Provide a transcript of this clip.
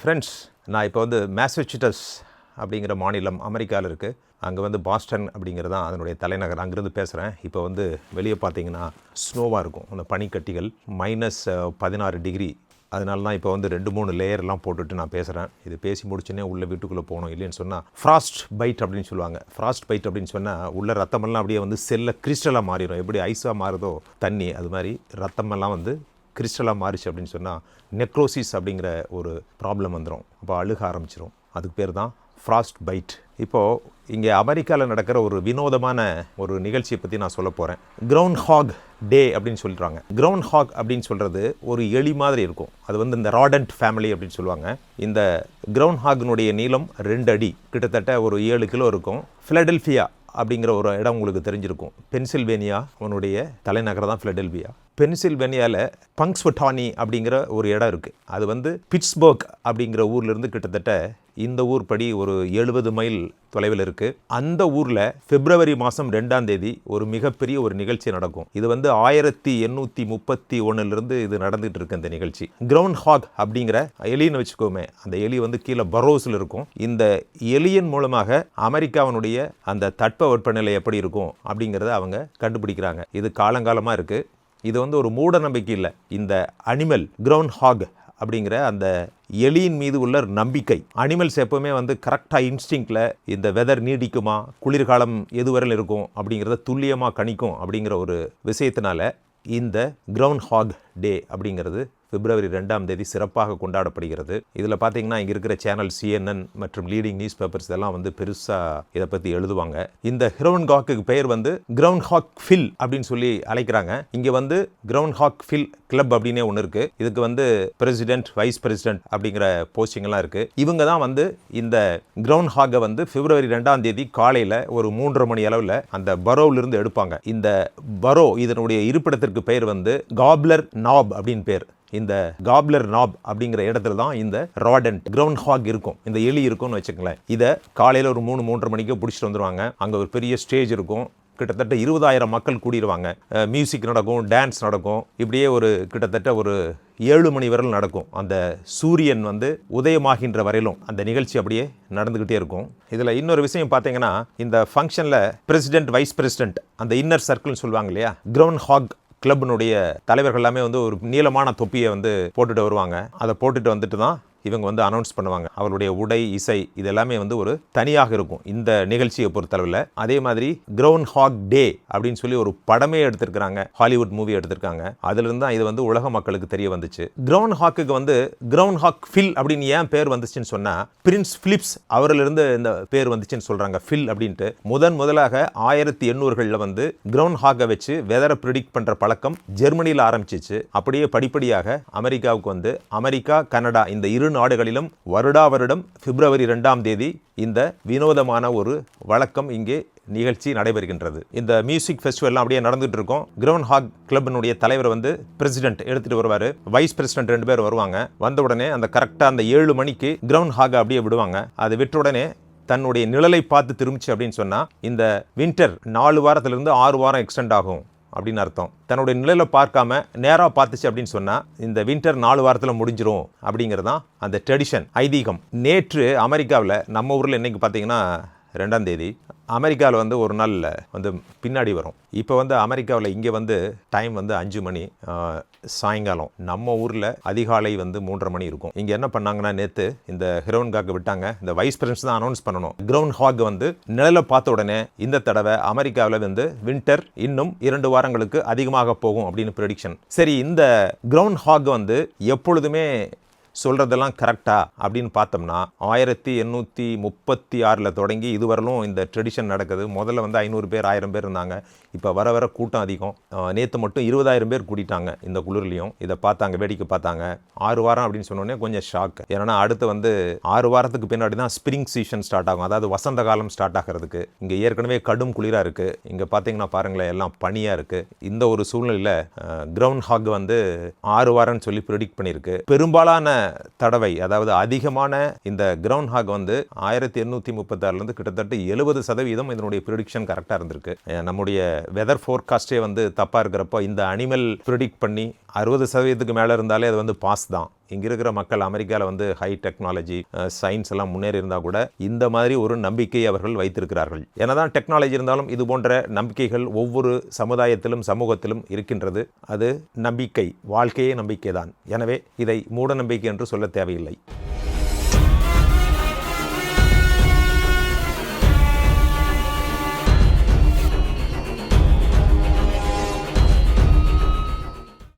Friends நான் இப்போ வந்து மேசச்சூட்டஸ் அப்படிங்கிற மாநிலம் அமெரிக்காவில் இருக்குது அங்கே வந்து பாஸ்டன் அப்படிங்கிறது தான் அதனுடைய தலைநகர். அங்கேருந்து பேசுகிறேன் இப்போ வந்து வெளியே பார்த்தீங்கன்னா ஸ்னோவாக இருக்கும். அந்த பனிக்கட்டிகள் மைனஸ் பதினாறு டிகிரி அதனால தான் இப்போ வந்து ரெண்டு மூணு லேயர்லாம் போட்டுட்டு நான் பேசுகிறேன் இது பேசி முடிச்சுனே உள்ள வீட்டுக்குள்ளே போகணும் இல்லைன்னு சொன்னால் ஃப்ராஸ்ட் பைட் அப்படின்னு சொல்லுவாங்க. ஃப்ராஸ்ட் பைட் அப்படின்னு சொன்னால் உள்ள ரத்தமெல்லாம் அப்படியே வந்து செல்ல கிறிஸ்டலாக மாறிடும். எப்படி ஐஸாக மாறுதோ தண்ணி அது மாதிரி ரத்தமெல்லாம் வந்து கிறிஸ்டலாக மாறிச்சு அப்படின்னு சொன்னால் நெக்ரோசிஸ் அப்படிங்கிற ஒரு ப்ராப்ளம் வந்துடும் அப்போ அழுக ஆரம்பிச்சிடும் அதுக்கு பேர் தான் ஃப்ராஸ்ட் பைட் இப்போது இங்கே அமெரிக்காவில் நடக்கிற ஒரு வினோதமான ஒரு நிகழ்ச்சியை பற்றி நான் சொல்ல போகிறேன் கிரவுண்ட் ஹாக் டே அப்படின்னு சொல்கிறாங்க கிரவுண்ட் ஹாக் அப்படின்னு சொல்கிறது ஒரு எலி மாதிரி இருக்கும். அது வந்து இந்த ராடன்ட் ஃபேமிலி அப்படின்னு சொல்லுவாங்க. இந்த கிரவுண்ட் ஹாக்னுடைய நீளம் ரெண்டு அடி. கிட்டத்தட்ட ஒரு ஏழு கிலோ இருக்கும். ஃபிலடெல்ஃபியா அப்படிங்கிற ஒரு இடம் உங்களுக்கு தெரிஞ்சிருக்கும். பென்சில்வேனியா அவனுடைய தலைநகரம் தான் ஃபிலடெல்பியா பென்சில்வேனியாவில் பங்க்ஸ்வட்டானி அப்படிங்கிற ஒரு இடம் இருக்குது அது வந்து பிட்ஸ்பர்க் அப்படிங்கிற ஊர்லேருந்து கிட்டத்தட்ட இந்த ஊர் படி ஒரு எழுபது மைல் தொலைவில் இருக்குது அந்த ஊரில் பிப்ரவரி மாதம் ரெண்டாம் தேதி ஒரு மிகப்பெரிய ஒரு நிகழ்ச்சி நடக்கும். இது வந்து ஆயிரத்தி எண்ணூற்றி முப்பத்தி ஒன்றுலேருந்து இது நடந்துகிட்டு இருக்கு இந்த நிகழ்ச்சி. கிரவுண்ட் ஹாக் அப்படிங்கிற எலின்னு வச்சுக்கோமே அந்த எலி வந்து கீழே பரோஸில் இருக்கும். இந்த எலியின் மூலமாக அமெரிக்காவினுடைய அந்த தட்ப வெப்பநிலை எப்படி இருக்கும் அப்படிங்கிறத அவங்க கண்டுபிடிக்கிறாங்க. இது காலங்காலமாக இருக்குது இது வந்து ஒரு மூட நம்பிக்கை இல்லை. இந்த அனிமல் கிரவுண்ட் ஹாக் அப்படிங்கிற அந்த எலியின் மீது உள்ள நம்பிக்கை. அனிமல்ஸ் எப்பவுமே வந்து கரெக்டாக இன்ஸ்டிங்கில் இந்த வெதர் நீடிக்குமா குளிர்காலம் எதுவரையில் இருக்கும் அப்படிங்கிறத துல்லியமாக கணிக்கும் அப்படிங்கிற ஒரு விஷயத்தினால இந்த கிரவுண்ட் ஹாக் டே அப்படிங்கிறது பிப்ரவரி ரெண்டாம் தேதி சிறப்பாக கொண்டாடப்படுகிறது. இதில் பார்த்தீங்கன்னா இங்கே இருக்கிற சேனல் சிஎன்என் மற்றும் லீடிங் நியூஸ் பேப்பர்ஸ் எல்லாம் வந்து பெருசாக இதை பற்றி எழுதுவாங்க. இந்த ஹிரோன் ஹாக்கு பெயர் வந்து கிரவுண்ட் ஹாக் ஃபில் அப்படின்னு சொல்லி அழைக்கிறாங்க. இங்கே வந்து கிரவுண்ட் ஹாக் ஃபில் கிளப் அப்படின்னே ஒன்று இருக்குது இதுக்கு வந்து பிரசிடென்ட் வைஸ் பிரசிடென்ட் அப்படிங்கிற போஸ்டிங்லாம் இருக்குது இவங்க தான் வந்து இந்த கிரவுண்ட் ஹாக்கை வந்து பிப்ரவரி ரெண்டாம் தேதி காலையில் ஒரு மூன்றரை மணி அளவில் அந்த பரோவிலிருந்து எடுப்பாங்க. இந்த பரோ இதனுடைய இருப்பிடத்திற்கு பெயர் வந்து காப்லர் நாப் அப்படின்னு பேர். இந்த காப்லர் நாப் அப்படிங்கிற இடத்துல தான் இந்த ராடன்ட் கிரவுண்ட் ஹாக் இருக்கும். இந்த எலி இருக்கும்னு வச்சுக்கங்களேன். இதை காலையில் ஒரு மூணு மூன்றரை மணிக்கு பிடிச்சிட்டு வந்துருவாங்க. அங்கே ஒரு பெரிய ஸ்டேஜ் இருக்கும். கிட்டத்தட்ட இருபதாயிரம் மக்கள் கூடிடுவாங்க. மியூசிக் நடக்கும் டான்ஸ் நடக்கும். இப்படியே ஒரு கிட்டத்தட்ட ஒரு ஏழு மணி வரையில் நடக்கும். அந்த சூரியன் வந்து உதயமாகின்ற வரையிலும் அந்த நிகழ்ச்சி அப்படியே நடந்துக்கிட்டே இருக்கும். இதில் இன்னொரு விஷயம் பார்த்தீங்கன்னா இந்த ஃபங்க்ஷனில் பிரசிடென்ட் வைஸ் பிரசிடென்ட் அந்த இன்னர் சர்க்கிள்னு சொல்லுவாங்க இல்லையா? கிரவுண்ட் ஹாக் கிளப்பினுடைய தலைவர்கள் எல்லாமே வந்து ஒரு நீளமான தொப்பியை வந்து போட்டுட்டு வருவாங்க. அதை போட்டுட்டு வந்துட்டு தான் இவங்க வந்து அனௌன்ஸ் பண்ணுவாங்க. அவருடைய உடை இசை இது எல்லாமே வந்து ஒரு தனியாக இருக்கும். இந்த நிகழ்ச்சியை பொறுத்தளவில். அதே மாதிரி கிரவுண்ட் ஹாக் டே அப்படின்னு சொல்லி ஒரு படமே எடுத்திருக்கிறாங்க. ஹாலிவுட் மூவி எடுத்திருக்காங்க. அதுலேருந்து தான் இது வந்து உலக மக்களுக்கு தெரிய வந்துச்சு. கிரவுண்ட் ஹாக்குக்கு வந்து கிரவுண்ட் ஹாக் ஃபில் அப்படின்னு ஏன் பேர் வந்துச்சுன்னு சொன்னால் பிரின்ஸ் பிலிப்ஸ் அவரிலிருந்து இந்த பேர் வந்துச்சுன்னு சொல்கிறாங்க ஃபில் அப்படின்ட்டு. முதன் முதலாக ஆயிரத்தி எண்ணூறுகளில் வந்து கிரவுண்ட் ஹாக்கை வச்சு வெதரை ப்ரிடிக்ட் பண்ணுற பழக்கம் ஜெர்மனியில் ஆரம்பிச்சிச்சு. அப்படியே படிப்படியாக அமெரிக்காவுக்கு வந்து அமெரிக்கா கனடா இந்த இரு நாடுகளிலும் வருடா வருடம் பிப்ரவரி ரெண்டாம் தேதி இந்த வினோதமான ஒரு வழக்கம் இங்கே நிகழ்ச்சி நடைபெறுகின்றது. இந்த மியூசிக் ஃபெஸ்டிவல்லாம் அப்படியே நடந்துட்டு இருக்கோம். கிரவுண்ட் ஹாக் கிளப்பினுடைய தலைவர் வந்து பிரசிடென்ட் எடுத்துட்டு வருவார். வைஸ் பிரசிடென்ட் ரெண்டு பேர் வருவாங்க. வந்த உடனே அந்த கரெக்டாக அந்த ஏழு மணிக்கு கிரவுண்ட் ஹாக் அப்படியே விடுவாங்க. அது விட்ட உடனே தன்னுடைய நிழலை பார்த்து திரும்பிச்சு அப்படின்னு சொன்னால் இந்த வின்டர் நாலு வாரத்திலிருந்து ஆறு வாரம் எக்ஸ்டெண்ட் ஆகும். அப்படின்னு அர்த்தம். தன்னுடைய நிலையில் பார்க்காம நேராக பார்த்துச்சு அப்படின்னு சொன்னால் இந்த வின்டர் நாலு வாரத்தில் முடிஞ்சிரும் அப்படிங்கிறது தான் அந்த ட்ரெடிஷன் ஐதீகம். நேற்று அமெரிக்காவில் நம்ம ஊரில் இன்றைக்கி பார்த்தீங்கன்னா ரெண்டாம் தேதி அமெரிக்காவில் வந்து ஒரு நாள் வந்து பின்னாடி வரும். இப்போ வந்து அமெரிக்காவில் இங்கே வந்து டைம் வந்து அஞ்சு மணி சாயங்காலம். நம்ம ஊரில் அதிகாலை வந்து மூன்றரை மணி இருக்கும். இங்கே என்ன பண்ணாங்கன்னா நேற்று இந்த ஹிரோன் காக்கு விட்டாங்க. இந்த வைஸ் பிரசிடன்ஸ் தான் அனௌன்ஸ் பண்ணணும். கிரவுண்ட் ஹாக் வந்து நிழலை பார்த்த உடனே இந்த தடவை அமெரிக்காவில் வந்து வின்டர் இன்னும் இரண்டு வாரங்களுக்கு அதிகமாக போகும் அப்படின்னு ப்ரெடிக்ஷன் சரி இந்த கிரவுண்ட் ஹாக் வந்து எப்பொழுதுமே சொல்கிறதெல்லாம் கரெக்டா அப்படின்னு பார்த்தோம்னா ஆயிரத்தி எண்ணூற்றி முப்பத்தி ஆறில் தொடங்கி இதுவரையிலும் இந்த ட்ரெடிஷன் நடக்குது. முதல்ல வந்து ஐநூறு பேர் ஆயிரம் பேர் இருந்தாங்க. இப்போ வர வர கூட்டம் அதிகம். நேற்று மட்டும் இருபதாயிரம் பேர் கூட்டிட்டாங்க இந்த குளிர்லையும். இதை பார்த்தாங்க வேடிக்கை பார்த்தாங்க. ஆறு வாரம் அப்படின்னு சொன்னோடனே கொஞ்சம் ஷாக் ஏன்னா அடுத்து வந்து ஆறு வாரத்துக்கு பின்னாடி தான் ஸ்ப்ரிங் சீசன் ஸ்டார்ட் ஆகும். அதாவது வசந்த காலம் ஸ்டார்ட் ஆகிறதுக்கு. இங்கே ஏற்கனவே கடும் குளிராக இருக்குது இங்கே பார்த்தீங்கன்னா பாருங்களேன் எல்லாம் பனியாக இருக்குது இந்த ஒரு சூழ்நிலையில் கிரவுண்ட் ஹாக் வந்து ஆறு வாரம்னு சொல்லி ப்ரிடிக்ட் பண்ணியிருக்கு. பெரும்பாலான தடவை அதாவது அதிகமான இந்த கிரவுண்ட் ஹாக் வந்து ஆயிரத்தி எண்ணூற்றி முப்பத்தாறுலேருந்து கிட்டத்தட்ட எழுபது சதவீதம் இதனுடைய ப்ரிடிக்ஷன் கரெக்டாக இருந்திருக்கு. நம்முடைய வெதர் ஃபோர்காஸ்டே வந்து தப்பாக இருக்கிறப்போ இந்த அனிமல் ப்ரிடிக்ட் பண்ணி அறுபது சதவீதத்துக்கு மேலே இருந்தாலே அது வந்து பாஸ் தான். இங்கே இருக்கிற மக்கள் அமெரிக்காவில் வந்து ஹை டெக்னாலஜி சயின்ஸ் எல்லாம் முன்னேறி இருந்தால் கூட இந்த மாதிரி ஒரு நம்பிக்கையை அவர்கள் வைத்திருக்கிறார்கள். என்னதான் டெக்னாலஜி இருந்தாலும் இது போன்ற நம்பிக்கைகள் ஒவ்வொரு சமுதாயத்திலும் சமூகத்திலும் இருக்கின்றது. அது நம்பிக்கை வாழ்க்கையே நம்பிக்கை தான் எனவே இதை மூட நம்பிக்கை என்று சொல்ல தேவையில்லை.